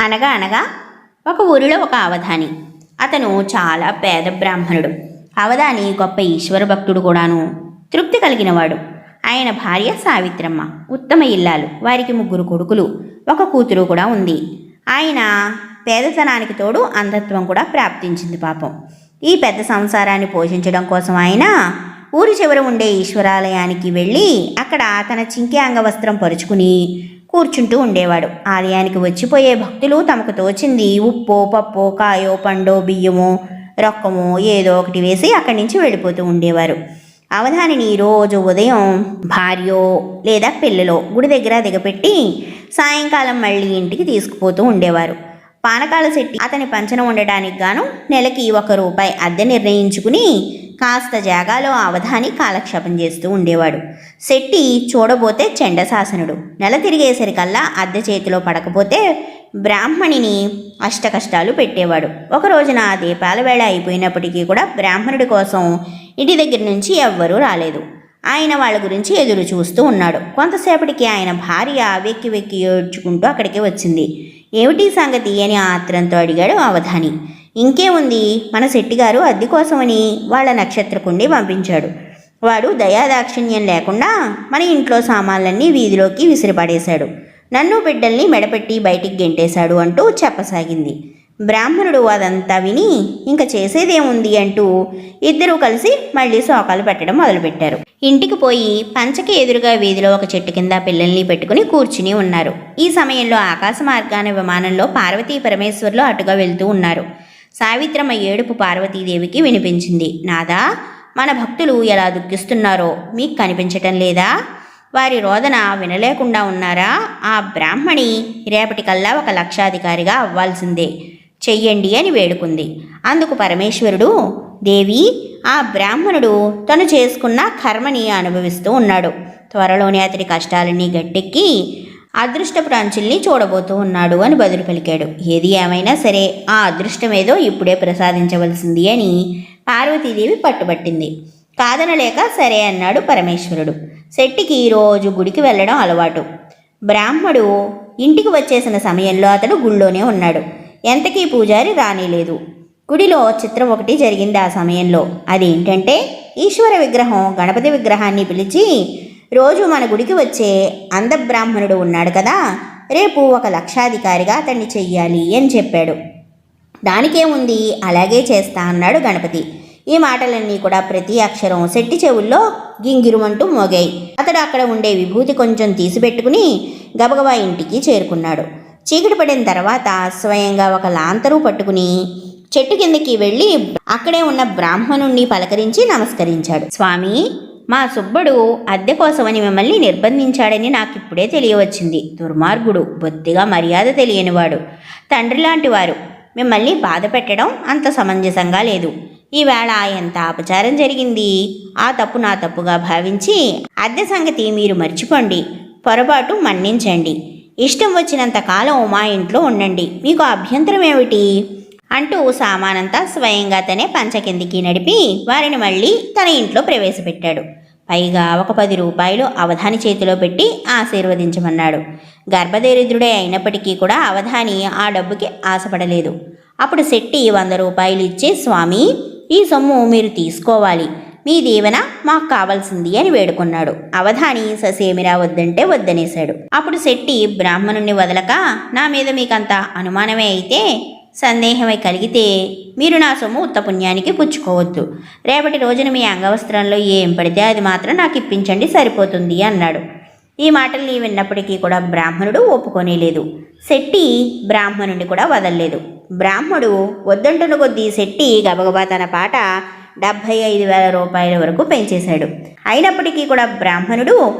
అనగా అనగా ఒక ఊరిలో ఒక అవధాని. అతను చాలా పేద బ్రాహ్మణుడు. అవధాని గొప్ప ఈశ్వర భక్తుడు కూడాను. తృప్తి కలిగినవాడు. ఆయన భార్య సావిత్రమ్మ. ఉత్తమ ఇల్లాలు. వారికి ముగ్గురు కొడుకులు. ఒక కూతురు కూడా ఉంది. ఆయన పేదతనానికి తోడు అంధత్వం కూడా ప్రాప్తించింది పాపం. ఈ పెద్ద సంసారాన్ని పోషించడం కోసం ఆయన ఊరి చివర ఉండే ఈశ్వరాలయానికి వెళ్ళి అక్కడ తన చింకే అంగవస్త్రం పరుచుకుని కూర్చుంటూ ఉండేవాడు. ఆలయానికి వచ్చిపోయే భక్తులు తమకు తోచింది ఉప్పు పప్పు కాయో పండో బియ్యమో రొక్కమో ఏదో ఒకటి వేసి అక్కడి నుంచి వెళ్ళిపోతూ ఉండేవారు. అవధానిని రోజు ఉదయం భార్యో లేదా పిల్లలో గుడి దగ్గర దిగపెట్టి సాయంకాలం మళ్ళీ ఇంటికి తీసుకుపోతూ ఉండేవారు. పానకాల శెట్టి అతని పంచన ఉండటానికి గాను నెలకి ఒక రూపాయి అద్దె నిర్ణయించుకుని కాస్త జాగాలో అవధాని కాలక్షేపం చేస్తూ ఉండేవాడు. శెట్టి చూడబోతే చండశాసనుడు. నెల తిరిగేసరికల్లా అద్దె చేతిలో పడకపోతే బ్రాహ్మణిని అష్టకష్టాలు పెట్టేవాడు. ఒక రోజున దీపాల వేళ అయిపోయినప్పటికీ కూడా బ్రాహ్మణుడి కోసం ఇంటి దగ్గర నుంచి ఎవ్వరూ రాలేదు. ఆయన వాళ్ళ గురించి ఎదురు చూస్తూ ఉన్నాడు. కొంతసేపటికి ఆయన భార్య వెక్కి వెక్కి ఏడ్చుకుంటూ అక్కడికి వచ్చింది. ఏమిటి సంగతి అని ఆత్రంతో అడిగాడు అవధాని. ఇంకేముంది మన శెట్టిగారు అద్దె కోసమని వాళ్ళ నక్షత్రకుండి పంపించాడు. వాడు దయాదాక్షిణ్యం లేకుండా మన ఇంట్లో సామాన్లన్నీ వీధిలోకి విసిరిపడేశాడు. నన్ను బిడ్డల్ని మెడపెట్టి బయటికి గెంటేశాడు అంటూ చెప్పసాగింది. బ్రాహ్మణుడు అదంతా విని ఇంక చేసేదేముంది అంటూ ఇద్దరూ కలిసి మళ్ళీ శోకాలు పెట్టడం మొదలుపెట్టారు. ఇంటికి పోయి పంచకి ఎదురుగా వీధిలో ఒక చెట్టు కింద పిల్లల్ని పెట్టుకుని కూర్చుని ఉన్నారు. ఈ సమయంలో ఆకాశ మార్గాన విమానంలో పార్వతీ పరమేశ్వర్లు అటుగా వెళ్తూ ఉన్నారు. సావిత్రమ్మ ఏడుపు పార్వతీదేవికి వినిపించింది. నాదా మన భక్తులు ఎలా దుఃఖిస్తున్నారో మీకు కనిపించటం లేదా? వారి రోదన వినలేకుండా ఉన్నారా? ఆ బ్రాహ్మణి రేపటికల్లా ఒక లక్షాధికారిగా అవ్వాల్సిందే. చెయ్యండి అని వేడుకుంది. అందుకు పరమేశ్వరుడు దేవి ఆ బ్రాహ్మణుడు తను చేసుకున్న కర్మని అనుభవిస్తూ ఉన్నాడు. త్వరలోనే అతడి కష్టాలన్నీ గట్టెక్కి అదృష్టపు అంచుల్ని చూడబోతూ ఉన్నాడు అని బదులు పలికాడు. ఏది ఏమైనా సరే ఆ అదృష్టం ఏదో ఇప్పుడే ప్రసాదించవలసింది అని పార్వతీదేవి పట్టుబట్టింది. కాదనలేక సరే అన్నాడు పరమేశ్వరుడు. శెట్టికి రోజు గుడికి వెళ్ళడం అలవాటు. బ్రాహ్మడు ఇంటికి వచ్చేసిన సమయంలో అతడు గుళ్ళోనే ఉన్నాడు. ఎంతకీ పూజారి రానిలేదు గుడిలో చిత్రం ఒకటి జరిగింది ఆ సమయంలో. అదేంటంటే ఈశ్వర విగ్రహం గణపతి విగ్రహాన్ని పిలిచి రోజు మన గుడికి వచ్చే అందబ్రాహ్మణుడు ఉన్నాడు కదా రేపు ఒక లక్షాధికారిగా అతన్ని చెయ్యాలి అని చెప్పాడు. దానికేముంది? అలాగే చేస్తా అన్నాడు గణపతి. ఈ మాటలన్నీ కూడా ప్రతి అక్షరం శెట్టి చెవుల్లో గింగిరుమంటూ మోగాయి. అతడు అక్కడ ఉండే విభూతి కొంచెం తీసిపెట్టుకుని గబగబా ఇంటికి చేరుకున్నాడు. చీకటి పడిన తర్వాత స్వయంగా ఒక లాంతరు పట్టుకుని చెట్టు కిందకి వెళ్ళి అక్కడే ఉన్న బ్రాహ్మణుణ్ణి పలకరించి నమస్కరించాడు. స్వామి మా సుబ్బడు అద్దె కోసమని మిమ్మల్ని నిర్బంధించాడని నాకు ఇప్పుడే తెలియవచ్చింది. దుర్మార్గుడు బొత్తిగా మర్యాద తెలియనివాడు. తండ్రి లాంటి వారు. మిమ్మల్ని బాధ పెట్టడం అంత సమంజసంగా లేదు. ఈవేళ ఎంత అపచారం జరిగింది. ఆ తప్పు నా తప్పుగా భావించి అద్దె సంగతి మీరు మర్చిపోండి. పొరపాటు మన్నించండి. ఇష్టం వచ్చినంత కాలం మా ఇంట్లో ఉండండి. మీకు అభ్యంతరం ఏమిటి? అంటూ సామానంతా స్వయంగా తనే పంచ కిందికి నడిపి వారిని మళ్ళీ తన ఇంట్లో ప్రవేశపెట్టాడు. పైగా ఒక పది రూపాయలు అవధాని చేతిలో పెట్టి ఆశీర్వదించమన్నాడు. గర్భదరిద్రుడే అయినప్పటికీ కూడా అవధాని ఆ డబ్బుకి ఆశపడలేదు. అప్పుడు శెట్టి వంద రూపాయలు ఇచ్చి స్వామి ఈ సొమ్ము మీరు తీసుకోవాలి. మీ దీవెన మాకు కావాల్సింది అని వేడుకున్నాడు. అవధాని ససేమిరా వద్దంటే వద్దనేశాడు. అప్పుడు శెట్టి బ్రాహ్మణుణ్ణి వదలక నా మీద మీకంత అనుమానమే అయితే సందేహమై కలిగితే మీరు నా సొమ్ము ఉత్తపుణ్యానికి పుచ్చుకోవద్దు. రేపటి రోజున మీ అంగవస్త్రంలో ఏం పడితే అది మాత్రం నాకు ఇప్పించండి సరిపోతుంది అన్నాడు. ఈ మాటల్ని విన్నప్పటికీ కూడా బ్రాహ్మణుడు ఒప్పుకోనేలేదు. శెట్టి బ్రాహ్మణుడిని కూడా వదలలేదు. బ్రాహ్మడు వద్దంటున్న కొద్దీ శెట్టి గబగబా తన పాట డెబ్భై ఐదు వేల రూపాయల వరకు పెంచేశాడు. అయినప్పటికీ కూడా బ్రాహ్మణుడు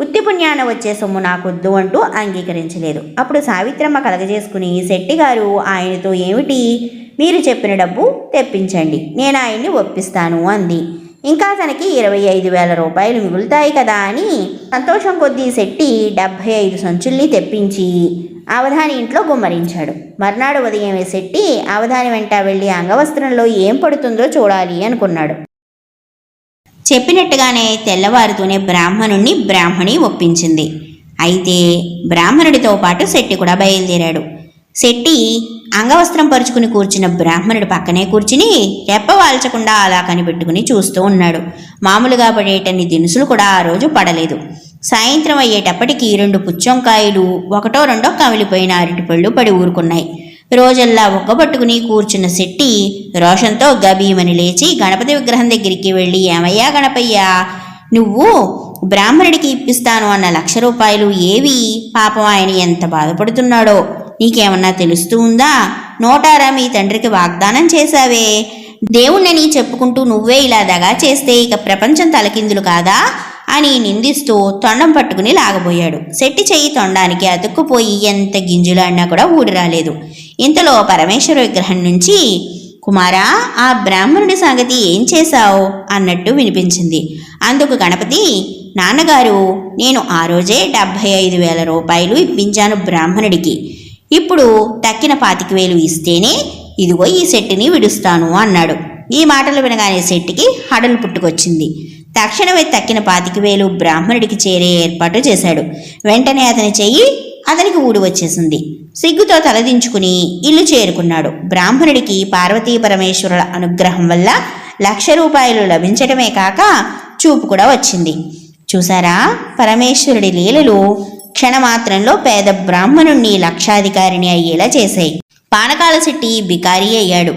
ఉత్తి పుణ్యాన వచ్చే సొమ్ము నాకొద్దు అంటూ అంగీకరించలేదు. అప్పుడు సావిత్రమ్మ కలగజేసుకుని శెట్టి గారు ఆయనతో ఏమిటి? మీరు చెప్పిన డబ్బు తెప్పించండి. నేను ఆయన్ని ఒప్పిస్తాను అంది. ఇంకా తనకి ఇరవై ఐదు వేల రూపాయలు మిగులుతాయి కదా అని సంతోషం కొద్దీ శెట్టి డెబ్భై ఐదు సంచుల్ని తెప్పించి అవధాని ఇంట్లో గుమ్మరించాడు. మర్నాడు ఉదయం శెట్టి అవధాని వెంట వెళ్ళి అంగవస్త్రంలో ఏం పడుతుందో చూడాలి అనుకున్నాడు. చెప్పినట్టుగానే తెల్లవారుతూనే బ్రాహ్మణుణ్ణి బ్రాహ్మణి ఒప్పించింది. అయితే బ్రాహ్మణుడితో పాటు శెట్టి కూడా బయలుదేరాడు. శెట్టి అంగవస్త్రం పరుచుకుని కూర్చున్న బ్రాహ్మణుడు పక్కనే కూర్చుని రెప్ప వాల్చకుండా అలా కనిపెట్టుకుని చూస్తూ ఉన్నాడు. మామూలుగా పడేటన్ని దినుసులు కూడా ఆ రోజు పడలేదు. సాయంత్రం అయ్యేటప్పటికి రెండు పుచ్చంకాయలు ఒకటో రెండో కమిలిపోయిన అరటిపళ్ళు పడి ఊరుకున్నాయి. రోజల్లా ఒక్కబట్టుకుని కూర్చున్న శెట్టి రోషంతో గబీమని లేచి గణపతి విగ్రహం దగ్గరికి వెళ్ళి ఏమయ్యా గణపయ్యా నువ్వు బ్రాహ్మణుడికి ఇప్పిస్తాను అన్న లక్ష రూపాయలు ఏవి? పాపం ఆయన ఎంత బాధపడుతున్నాడో. నీకేమన్నా తెలుస్తూ ఉందా? నోటారా మీ తండ్రికి వాగ్దానం చేశావే? దేవుణ్ణని చెప్పుకుంటూ నువ్వే ఇలా దగా చేస్తే ఇక ప్రపంచం తలకిందులు కాదా? అని నిందిస్తూ తొండం పట్టుకుని లాగబోయాడు. శెట్టి చెయ్యి తొండానికి అతుక్కుపోయి ఎంత గింజులాడినా కూడా ఊడి రాలేదు. ఇంతలో పరమేశ్వర విగ్రహం నుంచి కుమారా ఆ బ్రాహ్మణుడి సంగతి ఏం చేశావు? అన్నట్టు వినిపించింది. అందుకు గణపతి నాన్నగారు నేను ఆ రోజే డెబ్భై ఐదు వేల రూపాయలు ఇప్పించాను బ్రాహ్మణుడికి. ఇప్పుడు తక్కిన పాతిక వేలు ఇస్తేనే ఇదిగో ఈ సెట్టిని విడుస్తాను అన్నాడు. ఈ మాటలు వినగానే శెట్టికి హడలు పుట్టుకొచ్చింది. తక్షణమే తక్కిన పాతిక వేలు బ్రాహ్మణుడికి చేరే ఏర్పాటు చేశాడు. వెంటనే అతని చెయ్యి అతనికి ఊడి వచ్చేసింది. సిగ్గుతో తలదించుకుని ఇల్లు చేరుకున్నాడు. బ్రాహ్మణుడికి పార్వతీ పరమేశ్వరుల అనుగ్రహం వల్ల లక్ష రూపాయలు లభించటమే కాక చూపు కూడా వచ్చింది. చూసారా? పరమేశ్వరుడి లీలలు క్షణమాత్రంలో పేద బ్రాహ్మణుణ్ణి లక్షాధికారిని అయ్యేలా చేశాయి. పానకాల శెట్టి బికారి అయ్యాడు.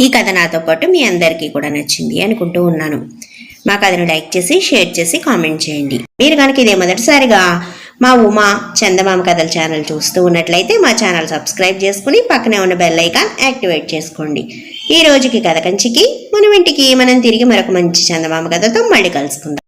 ఈ కథ నాతో పాటు మీ అందరికీ కూడా నచ్చింది అనుకుంటూ ఉన్నాను. మా కథను లైక్ చేసి షేర్ చేసి కామెంట్ చేయండి. మీరు కనుక ఇదే మొదటిసారిగా మా ఉమా చందమామ కథల ఛానల్ చూస్తూ ఉన్నట్లయితే మా ఛానల్ సబ్స్క్రైబ్ చేసుకుని పక్కనే ఉన్న బెల్ ఐకాన్ యాక్టివేట్ చేసుకోండి. ఈ రోజుకి కథ కంచికి మనం ఇంటికి మనం తిరిగి మరొక మంచి చందమామ కథతో మళ్ళీ కలుసుకుందాం.